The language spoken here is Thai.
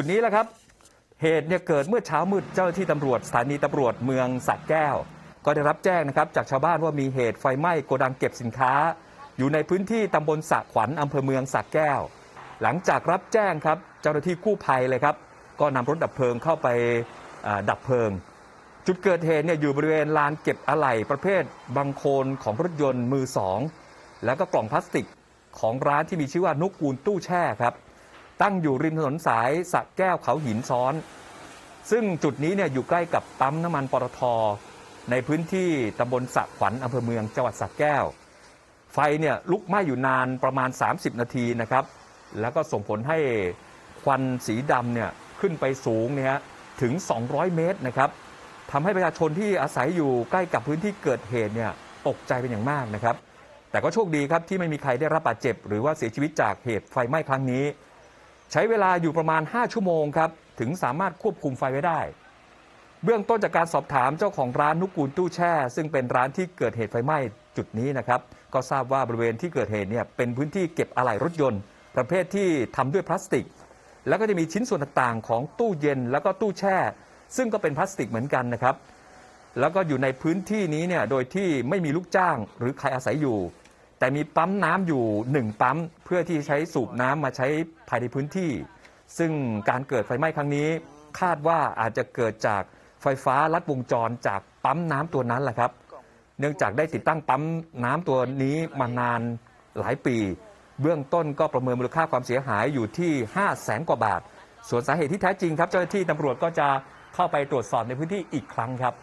จุดนี้แหละครับ เหตุเนี่ยเกิดเมื่อเช้ามืดเจ้าหน้าที่ตำรวจสถานีตำรวจเมืองสักแก้ว ก็ได้รับแจ้งนะครับจากชาวบ้านว่ามีเหตุไฟไหม้โกดังเก็บสินค้า อยู่ในพื้นที่ตำบลสักขวัญอำเภอเมืองสักแก้ว หลังจากรับแจ้งครับเจ้าหน้าที่กู้ภัยเลยครับ ก็นำรถดับเพลิงเข้าไปดับเพลิง จุดเกิดเหตุเนี่ยอยู่บริเวณลานเก็บอะไหล่ประเภทบางโคนของรถยนต์มือสองแล้วก็กล่องพลาสติกของร้านที่มีชื่อว่านุกูลตู้แช่ครับ ตั้งอยู่ริมถนนสายสะแก้วเขาหินซ้อน ซึ่งจุดนี้เนี่ยอยู่ใกล้กับปั๊มน้ำมันปตท ในพื้นที่ตำบลสะขวัญอำเภอเมืองจังหวัดสระแก้ว ไฟเนี่ยลุกไหม้อยู่นานประมาณ 30 นาทีนะครับ แล้วก็ส่งผลให้ควันสีดำเนี่ยขึ้นไปสูงเนี่ยฮะถึง 200 เมตรนะครับทำให้ประชาชนที่อาศัยอยู่ใกล้กับพื้นที่เกิดเหตุเนี่ยตกใจเป็นอย่างมากนะครับ แต่ก็โชคดีครับที่ไม่มีใครได้รับบาดเจ็บ หรือว่าเสียชีวิตจากเหตุไฟไหม้ครั้งนี้ ใช้เวลาอยู่ประมาณ 5 ชั่วโมงครับ ถึงสามารถควบคุมไฟไว้ได้ เบื้องต้นจากการสอบถามเจ้าของร้านนุกูลตู้แช่ ซึ่งเป็นร้านที่เกิดเหตุไฟไหม้จุดนี้นะครับก็ทราบว่าบริเวณที่เกิดเหตุเนี่ยเป็นพื้นที่เก็บอะไหล่รถยนต์ ประเภทที่ทำด้วยพลาสติก แล้วก็จะมีชิ้นส่วนต่างๆ ของตู้เย็นแล้วก็ตู้แช่ ซึ่งก็เป็นพลาสติกเหมือนกันนะครับแล้วก็อยู่ในพื้นที่นี้เนี่ยโดยที่ไม่มีลูกจ้างหรือใครอาศัยอยู่ แต่มีปั๊มน้ำอยู่หนึ่งปั๊มเพื่อที่ใช้สูบน้ำมาใช้ภายในพื้นที่ ซึ่งการเกิดไฟไหม้ครั้งนี้ คาดว่าอาจจะเกิดจากไฟฟ้าลัดวงจรจากปั๊มน้ำตัวนั้นแหละครับ เนื่องจากได้ติดตั้งปั๊มน้ำตัวนี้มานานหลายปี เบื้องต้นก็ประเมินมูลค่าความเสียหายอยู่ที่ 5 0 0แสนกว่าบาท ส่วนสาเหตุที่แท้จริงครับ เจ้าหน้าที่ตำรวจก็จะเข้าไปตรวจสอบในพื้นที่อีกครั้งครับ